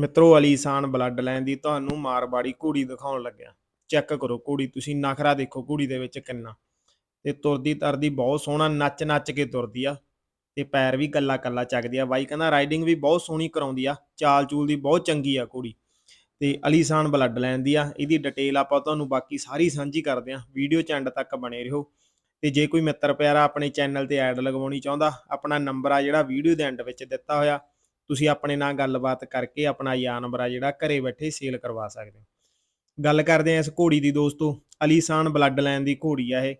ਮਿੱਤਰੋ, ਅਲੀਸਾਨ blood line ਦੀ ਤੁਹਾਨੂੰ ਮਾਰਵਾੜੀ ਘੋੜੀ ਦਿਖਾਉਣ ਲੱਗਿਆ। ਚੈੱਕ ਕਰੋ ਘੋੜੀ, ਤੁਸੀਂ ਨਖਰਾ ਦੇਖੋ ਘੋੜੀ ਦੇ ਵਿੱਚ ਕਿੰਨਾ। ਤੇ ਤੁਰਦੀ ਤਰਦੀ ਬਹੁਤ ਸੋਹਣਾ ਨੱਚ ਨੱਚ ਕੇ ਤੁਰਦੀ ਆ। ਤੇ ਪੈਰ ਵੀ ਕੱਲਾ ਕੱਲਾ ਚੱਕਦੀ ਆ। ਬਾਈ ਕਹਿੰਦਾ ਰਾਈਡਿੰਗ ਵੀ ਬਹੁਤ ਸੋਹਣੀ ਕਰਾਉਂਦੀ ਆ। ਚਾਲ ਚੂਲ ਦੀ ਬਹੁਤ ਚੰਗੀ ਆ ਘੋੜੀ। ਤੇ ਅਲੀਸਾਨ ਬਲੱਡ ਲਾਈਨ ਦੀ ਆ। ਇਹਦੀ ਡਿਟੇਲ ਆਪਾਂ ਤੁਹਾਨੂੰ ਬਾਕੀ ਸਾਰੀ ਸਾਂਝੀ ਕਰਦੇ ਆ। ਵੀਡੀਓ ਚ ਐਂਡ ਤੱਕ ਬਣੇ ਰਹੋ। ਤੇ ਜੇ ਕੋਈ ਮਿੱਤਰ ਪਿਆਰਾ ਆਪਣੇ ਚੈਨਲ ਤੇ ਐਡ ਲਗਵਾਉਣੀ ਚਾਹੁੰਦਾ, ਆਪਣਾ ਨੰਬਰ ਆ ਜਿਹੜਾ ਵੀਡੀਓ ਦੇ ਐਂਡ ਵਿੱਚ ਦਿੱਤਾ ਹੋਇਆ। ਤੁਸੀਂ ਆਪਣੇ ਨਾਲ ਗੱਲਬਾਤ ਕਰਕੇ ਆਪਣਾ ਜਾਨਵਰ ਆ ਜਿਹੜਾ ਘਰੇ ਬੈਠੇ ਸੇਲ ਕਰਵਾ ਸਕਦੇ ਹੋ। ਗੱਲ ਕਰਦੇ ਆ ਇਸ ਘੋੜੀ ਦੀ ਦੋਸਤੋ, ਅਲੀਸਾਨ ਬਲੱਡ ਲਾਈਨ ਦੀ ਘੋੜੀ ਆ ਇਹ।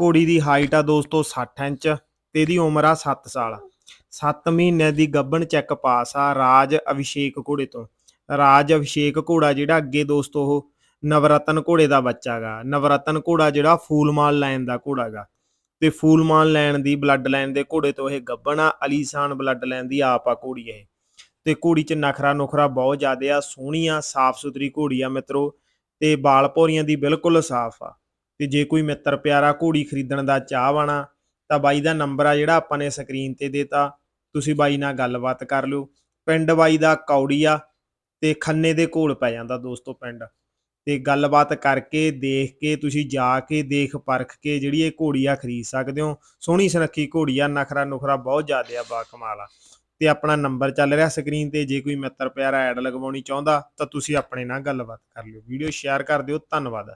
ਘੋੜੀ ਦੀ ਹਾਈਟ ਆ ਦੋਸਤੋ 60 ਇੰਚ ਤੇ ਇਹਦੀ ਉਮਰ ਆ 7 ਸਾਲ। 7 ਮਹੀਨੇ ਦੀ ਗੱਬਣ ਚੈੱਕ ਪਾਸ ਆ ਰਾਜ ਅਭਿਸ਼ੇਕ ਘੋੜੇ ਤੋਂ। ਰਾਜ ਅਭਿਸ਼ੇਕ ਘੋੜਾ ਜਿਹੜਾ ਅੱਗੇ ਦੋਸਤੋ ਉਹ ਨਵਰਤਨ ਘੋੜੇ ਦਾ ਬੱਚਾ ਗਾ। ਨਵਰਤਨ ਘੋੜਾ ਜਿਹੜਾ ਫੂਲਮਾਲ ਲਾਈਨ ਦਾ ਘੋੜਾ ਗਾ। ਤੇ ਫੂਲਮਾਨ ਲੈਣ ਦੀ, ਬਲੱਡ ਲਾਈਨ ਦੇ ਘੋੜੇ ਤੋਂ ਇਹ ਗੱਬਣ ਆ, ਅਲੀਸਾਨ ਬਲੱਡ ਲਾਈਨ ਦੀ ਆਪ ਆ ਘੋੜੀ ਇਹ। ਤੇ ਘੋੜੀ 'ਚ ਨਖਰਾ ਨੁਖਰਾ ਬਹੁਤ ਜ਼ਿਆਦੇ ਆ, ਸੋਹਣੀ ਆ, ਸਾਫ਼ ਸੁਥਰੀ ਘੋੜੀ ਆ ਮਿੱਤਰੋ, ਤੇ ਬਾਲ ਭੌਰੀਆਂ ਦੀ ਬਿਲਕੁਲ ਸਾਫ਼ ਆ। ਤੇ ਜੇ ਕੋਈ ਮਿੱਤਰ ਪਿਆਰਾ ਘੋੜੀ ਖਰੀਦਣ ਦਾ ਚਾਹਵਾਨਾ ਤਾਂ ਬਾਈ ਦਾ ਨੰਬਰ ਆ ਜਿਹੜਾ ਆਪਾਂ ਨੇ ਸਕਰੀਨ ਤੇ ਦੇਤਾ, ਤੁਸੀਂ ਬਾਈ ਨਾਲ ਗੱਲਬਾਤ ਕਰ ਲਿਓ। ਪਿੰਡ ਬਾਈ ਦਾ ਕੌੜੀ ਆ, ਤੇ ਖੰਨੇ ਦੇ ਕੋਲ ਪੈ ਜਾਂਦਾ ਦੋਸਤੋ ਪਿੰਡ। ਤੇ ਗੱਲਬਾਤ ਕਰਕੇ ਦੇਖ ਕੇ, ਤੁਸੀਂ ਜਾ ਕੇ, ਦੇਖ ਪਰਖ ਕੇ ਜਿਹੜੀ ਇਹ ਘੋੜੀ ਆ ਖਰੀਦ ਸਕਦੇ ਹੋ। ਸੋਹਣੀ ਸੁਨੱਖੀ ਘੋੜੀ ਆ ਨਖਰਾ ਨੁਖਰਾ ਬਹੁਤ ਜ਼ਿਆਦਾ ਆ, ਬਾ ਕਮਾਲ ਆ। ਤੇ ਆਪਣਾ ਨੰਬਰ ਚੱਲ ਰਿਹਾ ਸਕਰੀਨ ਤੇ, ਜੇ ਕੋਈ ਮਿੱਤਰ ਪਿਆਰਾ ਐਡ ਲਗਵਾਉਣੀ ਚਾਹੁੰਦਾ ਤਾਂ ਤੁਸੀਂ ਆਪਣੇ ਨਾਲ ਗੱਲਬਾਤ ਕਰ ਲਿਓ। ਵੀਡੀਓ ਸ਼ੇਅਰ ਕਰ ਦਿਓ। ਧੰਨਵਾਦ।